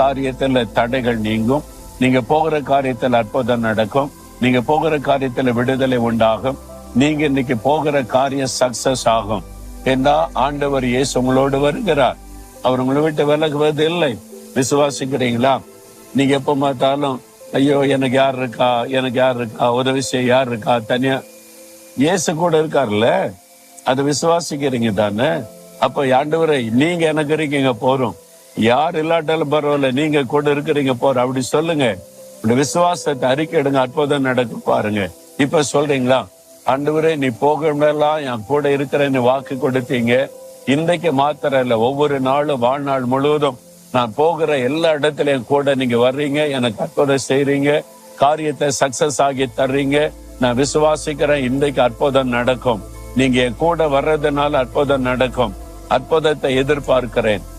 காரியத்துல தடைகள் நீங்கும். நீங்க போகிற காரியத்துல அற்புதம் நடக்கும். நீங்க போகிற காரியத்துல விடுதலை உண்டாகும். நீங்க இன்னைக்கு போகிற காரியம் சக்சஸ் ஆகும். ஏன்னா ஆண்டவர் இயேசு உங்களோடு வருகிறார். அவர் உங்களை விட்டு விலகுவது இல்லை விசுவாசிக்கிறீங்களா? நீங்க எப்ப பார்த்தாலும் ஐயோ எனக்கு யார் இருக்கா? எனக்கு யார் இருக்கா? உதவி செய்ய யார் இருக்கா? தனியா இயேசு கூட இருக்கார்ல? அது விசுவாசிக்கிறீங்க தானே? அப்ப ஆண்டவரை நீங்க எனக்கு இருக்கீங்க போறோம். யார் இல்லாட்டாலும் பரவாயில்ல நீங்க கூட இருக்கிறீங்க போற அப்படி சொல்லுங்க. விசுவாசத்தை அறிக்கையிடுங்க அற்புதம் நடக்கும் பாருங்க. இப்ப சொல்றீங்களா? ஆண்டவரே நீ போகணும்லாம் என் கூட இருக்கிறேன்னு வாக்கு கொடுத்தீங்க. இன்றைக்கு மாத்திரம் இல்ல ஒவ்வொரு நாளும் வாழ்நாள் முழுவதும் நான் போகிற எல்லா இடத்துலயும் கூட நீங்க வர்றீங்க எனக்கு அற்புதம் செய்றீங்க காரியத்தை சக்சஸ் ஆகி தர்றீங்க. நான் விசுவாசிக்கிறேன் இன்றைக்கு அற்புதம் நடக்கும். நீங்க என் கூட வர்றதுனால அற்புதம் நடக்கும். அற்புதத்தை எதிர்பார்க்கிறேன்.